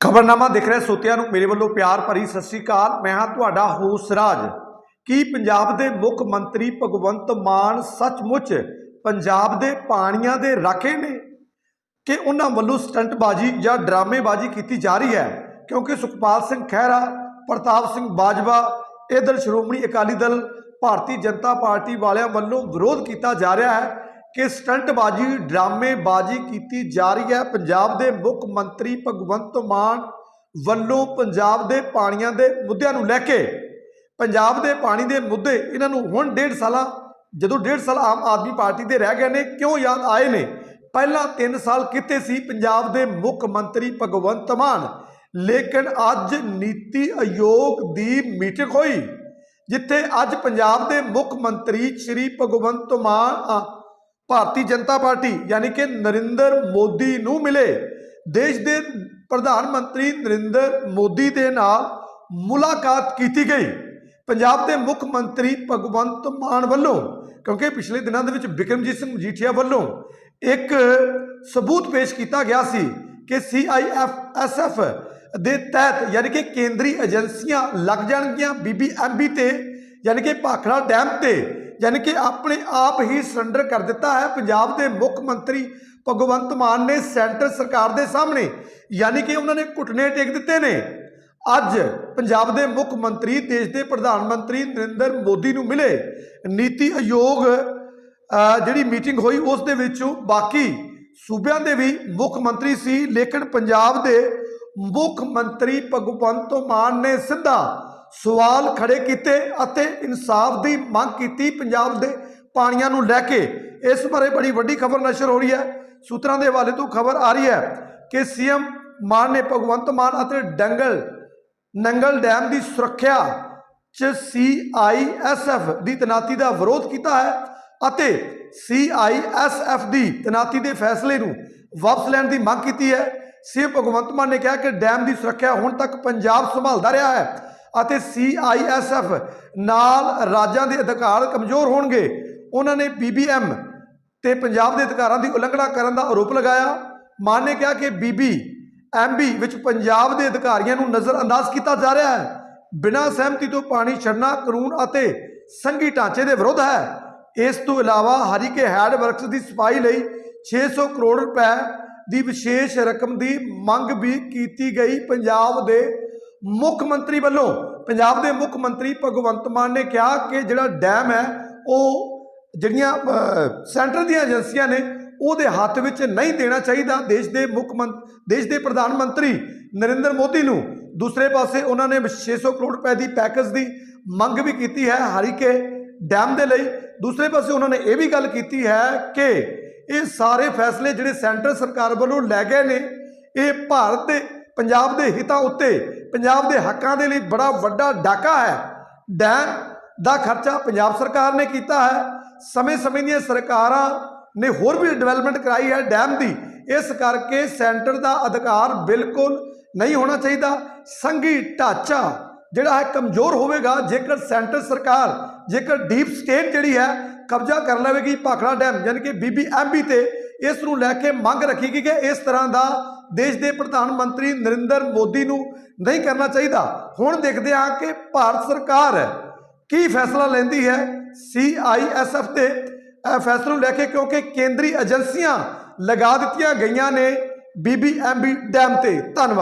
ਖਬਰਨਾਮਾ ਦੇਖ ਰਹੇ ਸੋਤਿਆਂ ਨੂੰ, ਮੇਰੇ ਵੱਲੋਂ ਪਿਆਰ ਭਰੀ ਸਤਿ ਸ੍ਰੀ ਅਕਾਲ। ਮੈਂ ਹਾਂ ਤੁਹਾਡਾ ਹੋਸ ਰਾਜ। ਕੀ ਪੰਜਾਬ ਦੇ ਮੁੱਖ ਮੰਤਰੀ ਭਗਵੰਤ ਮਾਨ ਸੱਚਮੁੱਚ ਪੰਜਾਬ ਦੇ ਪਾਣੀਆਂ ਦੇ ਰਾਖੇ ਨੇ? ਕਿ ਉਹਨਾਂ ਵੱਲੋਂ ਸਟੰਟਬਾਜ਼ੀ ਜਾਂ ਡਰਾਮੇਬਾਜ਼ੀ ਕੀਤੀ ਜਾ ਰਹੀ ਹੈ? ਕਿਉਂਕਿ ਸੁਖਪਾਲ ਸਿੰਘ ਖਹਿਰਾ, ਪ੍ਰਤਾਪ ਸਿੰਘ ਬਾਜਵਾ, ਇਧਰ ਸ਼੍ਰੋਮਣੀ ਅਕਾਲੀ ਦਲ, ਭਾਰਤੀ ਜਨਤਾ ਪਾਰਟੀ ਵਾਲਿਆਂ ਵੱਲੋਂ ਵਿਰੋਧ ਕੀਤਾ ਜਾ ਰਿਹਾ ਹੈ। ਕਿ ਸਟੰਟਬਾਜ਼ੀ ਡਰਾਮੇਬਾਜ਼ੀ ਕੀਤੀ ਜਾ ਰਹੀ ਹੈ। ਪੰਜਾਬ ਦੇ ਮੁੱਖ ਮੰਤਰੀ ਭਗਵੰਤ ਮਾਨ ਵੱਲੋਂ ਪੰਜਾਬ ਦੇ ਪਾਣੀਆਂ ਦੇ ਮੁੱਦਿਆਂ ਨੂੰ ਲੈ ਕੇ ਪੰਜਾਬ ਦੇ ਪਾਣੀ ਦੇ ਮੁੱਦੇ ਇਹਨਾਂ ਨੂੰ ਹੁਣ ਡੇਢ ਸਾਲਾਂ ਜਦੋਂ ਡੇਢ ਸਾਲ ਆਮ ਆਦਮੀ ਪਾਰਟੀ ਦੇ ਰਹਿ ਗਏ ਨੇ ਕਿਉਂ ਯਾਦ ਆਏ ਨੇ? ਪਹਿਲਾਂ 3 ਸਾਲ ਕਿਤੇ ਸੀ ਪੰਜਾਬ ਦੇ ਮੁੱਖ ਮੰਤਰੀ ਭਗਵੰਤ ਮਾਨ ਲੇਕਿਨ ਅੱਜ ਨੀਤੀ ਆਯੋਗ ਦੀ ਮੀਟਿੰਗ ਹੋਈ ਜਿੱਥੇ ਅੱਜ ਪੰਜਾਬ ਦੇ ਮੁੱਖ ਮੰਤਰੀ ਸ਼੍ਰੀ ਭਗਵੰਤ ਮਾਨ ਅ, ਭਾਰਤੀ ਜਨਤਾ ਪਾਰਟੀ ਯਾਨੀ ਕਿ ਨਰਿੰਦਰ ਮੋਦੀ ਨੂੰ ਮਿਲੇ। ਦੇਸ਼ ਦੇ ਪ੍ਰਧਾਨ ਮੰਤਰੀ ਨਰਿੰਦਰ ਮੋਦੀ ਦੇ ਨਾਲ ਮੁਲਾਕਾਤ ਕੀਤੀ ਗਈ। ਪੰਜਾਬ ਦੇ ਮੁੱਖ ਮੰਤਰੀ ਭਗਵੰਤ ਮਾਨ ਵੱਲੋਂ, ਕਿਉਂਕਿ ਪਿਛਲੇ ਦਿਨਾਂ ਦੇ ਵਿੱਚ ਬਿਕਰਮਜੀਤ ਸਿੰਘ ਮਜੀਠੀਆ ਵੱਲੋਂ ਇੱਕ ਸਬੂਤ ਪੇਸ਼ ਕੀਤਾ ਗਿਆ ਸੀ ਕਿ ਸੀਆਈਐਫ ਦੇ ਤਹਿਤ ਯਾਨੀ ਕਿ ਕੇਂਦਰੀ ਏਜੰਸੀਆਂ ਲੱਗ ਜਾਣਗੀਆਂ ਬੀਬੀਐਮਬੀ ਤੇ, ਯਾਨੀ ਕਿ ਭਾਖੜਾ ਡੈਮ ਤੇ। ਯਾਨੀ ਕਿ ਆਪਣੇ ਆਪ ਹੀ ਸਰੈਂਡਰ ਕਰ ਦਿੱਤਾ ਹੈ। ਪੰਜਾਬ ਦੇ ਮੁੱਖ ਮੰਤਰੀ ਭਗਵੰਤ ਮਾਨ ਨੇ ਸੈਂਟਰ ਸਰਕਾਰ ਦੇ ਸਾਹਮਣੇ ਯਾਨੀ ਕਿ ਉਹਨਾਂ ਨੇ ਘੁਟਨੇ ਟੇਕ ਦਿੱਤੇ ਨੇ। ਅੱਜ ਪੰਜਾਬ ਦੇ ਮੁੱਖ ਮੰਤਰੀ, ਦੇਸ਼ ਦੇ ਪ੍ਰਧਾਨ ਮੰਤਰੀ ਨਰਿੰਦਰ ਮੋਦੀ ਨੂੰ ਮਿਲੇ। ਨੀਤੀ ਆਯੋਗ ਜਿਹੜੀ ਮੀਟਿੰਗ ਹੋਈ ਉਸ ਦੇ ਵਿੱਚ ਬਾਕੀ ਸੂਬਿਆਂ ਦੇ ਵੀ ਮੁੱਖ ਮੰਤਰੀ ਸੀ, ਲੇਕਿਨ ਪੰਜਾਬ ਦੇ ਮੁੱਖ ਮੰਤਰੀ ਭਗਵੰਤ ਮਾਨ ਨੇ ਸਿੱਧਾ ਸਵਾਲ ਖੜੇ ਕੀਤੇ ਅਤੇ ਇਨਸਾਫ ਦੀ ਮੰਗ ਕੀਤੀ ਪੰਜਾਬ ਦੇ ਪਾਣੀਆਂ ਨੂੰ ਲੈ ਕੇ। ਇਸ ਬਾਰੇ ਬੜੀ ਵੱਡੀ ਖਬਰ ਨਸ਼ਰ ਹੋ ਰਹੀ ਹੈ। ਸੂਤਰਾਂ ਦੇ ਹਵਾਲੇ ਤੋਂ ਖਬਰ ਆ ਰਹੀ ਹੈ ਕਿ ਸੀਐਮ ਮਾਨ ਨੇ ਭਗਵੰਤ ਮਾਨ ਅਤੇ ਡੰਗਲ, ਨੰਗਲ ਡੈਮ ਦੀ ਸੁਰੱਖਿਆ ਚ ਸੀਆਈਐਸਐਫ ਦੀ ਤਨਾਤੀ ਦਾ ਵਿਰੋਧ ਕੀਤਾ ਹੈ ਅਤੇ ਸੀਆਈਐਸਐਫ ਦੀ ਤਨਾਤੀ ਦੇ ਫੈਸਲੇ ਨੂੰ ਵਾਪਸ ਲੈਣ ਦੀ ਮੰਗ ਕੀਤੀ ਹੈ। ਸੀਐਮ ਭਗਵੰਤ ਮਾਨ ਨੇ ਕਿਹਾ ਕਿ ਡੈਮ ਦੀ ਸੁਰੱਖਿਆ ਹੁਣ ਤੱਕ ਪੰਜਾਬ ਸੰਭਾਲਦਾ ਰਿਹਾ ਹੈ। ਅਤੇ ਸੀਆਈਐਸਐਫ ਨਾਲ ਰਾਜਾਂ ਦੇ ਅਧਿਕਾਰ ਕਮਜ਼ੋਰ ਹੋਣਗੇ। ਉਹਨਾਂ ਨੇ ਬੀਬੀਐਮ ਤੇ ਪੰਜਾਬ ਦੇ ਅਧਿਕਾਰਾਂ ਦੀ ਉਲੰਘਣਾ ਕਰਨ ਦਾ ਆਰੋਪ ਲਗਾਇਆ। ਮਾਨ ਨੇ ਕਿਹਾ ਕਿ ਬੀਬੀ ਐਮਬੀ ਵਿੱਚ ਪੰਜਾਬ ਦੇ ਅਧਿਕਾਰੀਆਂ ਨੂੰ ਨਜ਼ਰਅੰਦਾਜ਼ ਕੀਤਾ ਜਾ ਰਿਹਾ ਹੈ। ਬਿਨਾਂ ਸਹਿਮਤੀ ਤੋਂ ਪਾਣੀ ਛੱਡਣਾ ਕਾਨੂੰਨ ਅਤੇ ਸੰਘੀ ਢਾਂਚੇ ਦੇ ਵਿਰੁੱਧ ਹੈ। ਇਸ ਤੋਂ ਇਲਾਵਾ ਹਰੀਕੇ ਹੈਡ ਵਰਕਸ ਦੀ ਸਫ਼ਾਈ ਲਈ 600 ਕਰੋੜ ਰੁਪਏ ਦੀ ਵਿਸ਼ੇਸ਼ ਰਕਮ ਦੀ ਮੰਗ ਵੀ ਕੀਤੀ ਗਈ। ਪੰਜਾਬ ਦੇ ਮੁੱਖ ਮੰਤਰੀ ਵੱਲੋਂ, ਪੰਜਾਬ ਦੇ ਮੁੱਖ ਮੰਤਰੀ ਭਗਵੰਤ ਮਾਨ ਨੇ ਕਿਹਾ ਕਿ ਜਿਹੜਾ ਡੈਮ ਹੈ, ਉਹ ਜਿਹੜੀਆਂ ਸੈਂਟਰ ਦੀਆਂ ਏਜੰਸੀਆਂ ਨੇ, ਉਹਦੇ ਹੱਥ ਵਿੱਚ ਨਹੀਂ ਦੇਣਾ ਚਾਹੀਦਾ। ਦੇਸ਼ ਦੇ ਮੁੱਖ ਮੰਤ, ਦੇਸ਼ ਦੇ ਪ੍ਰਧਾਨ ਮੰਤਰੀ ਨਰਿੰਦਰ ਮੋਦੀ ਨੂੰ ਦੂਸਰੇ ਪਾਸੇ ਉਹਨਾਂ ਨੇ 600 ਕਰੋੜ ਰੁਪਏ ਦੀ ਪੈਕੇਜ ਦੀ ਮੰਗ ਵੀ ਕੀਤੀ ਹੈ ਹਰੀਕੇ ਡੈਮ ਦੇ ਲਈ। ਦੂਸਰੇ ਪਾਸੇ ਉਹਨਾਂ ਨੇ ਇਹ ਵੀ ਗੱਲ ਕੀਤੀ ਹੈ ਕਿ ਇਹ ਸਾਰੇ ਫੈਸਲੇ ਜਿਹੜੇ ਸੈਂਟਰ ਸਰਕਾਰ ਵੱਲੋਂ ਲੈ ਗਏ ਨੇ, ਇਹ ਭਾਰਤ ਦੇ ਪੰਜਾਬ ਦੇ ਹਿੱਤਾਂ ਉੱਤੇ, ਪੰਜਾਬ ਦੇ ਹੱਕਾਂ ਦੇ ਲਈ ਬੜਾ ਵੱਡਾ ਡਾਕਾ ਹੈ। ਡੈਮ ਦਾ ਖਰਚਾ ਪੰਜਾਬ ਸਰਕਾਰ ਨੇ ਕੀਤਾ ਹੈ। ਸਮੇਂ-ਸਮੇਂ ਦੀਆਂ ਸਰਕਾਰਾਂ ਨੇ ਹੋਰ ਵੀ ਡਿਵੈਲਪਮੈਂਟ ਕਰਾਈ ਹੈ ਡੈਮ ਦੀ। ਇਸ ਕਰਕੇ ਸੈਂਟਰ ਦਾ ਅਧਿਕਾਰ ਬਿਲਕੁਲ ਨਹੀਂ ਹੋਣਾ ਚਾਹੀਦਾ। ਸੰਘੀ ਢਾਂਚਾ ਜਿਹੜਾ ਹੈ ਕਮਜ਼ੋਰ ਹੋਵੇਗਾ। ਜੇਕਰ ਸੈਂਟਰ ਸਰਕਾਰ, ਜੇਕਰ ਡੀਪ ਸਟੇਟ ਜਿਹੜੀ ਹੈ ਕਬਜ਼ਾ ਕਰ ਲਵੇਗੀ ਭਾਖੜਾ ਡੈਮ, ਯਾਨੀ ਕਿ ਬੀਬੀਐਮਬੀ ਤੇ, ਇਸ ਨੂੰ ਲੈ ਕੇ ਮੰਗ ਰੱਖੀ ਗਈ ਕਿ ਇਸ ਤਰ੍ਹਾਂ ਦਾ ਦੇਸ਼ ਦੇ ਪ੍ਰਧਾਨ ਮੰਤਰੀ ਨਰਿੰਦਰ ਮੋਦੀ ਨੂੰ ਨਹੀਂ ਕਰਨਾ ਚਾਹੀਦਾ। ਹੁਣ ਦੇਖਦੇ ਹਾਂ ਕਿ ਭਾਰਤ ਸਰਕਾਰ ਕੀ ਫੈਸਲਾ ਲੈਂਦੀ ਹੈ। ਸੀਆਈਐਸਐਫ ਤੇ ਫੈਸਲੇ ਨੂੰ ਲੈ ਕੇ ਕਿਉਂਕਿ ਕੇਂਦਰੀ ਏਜੰਸੀਆਂ ਲਗਾ ਦਿੱਤੀਆਂ ਗਈਆਂ ਨੇ। ਬੀਬੀਐਮਬੀ ਡੈਮ ਤੇ। ਧੰਨਵਾਦ।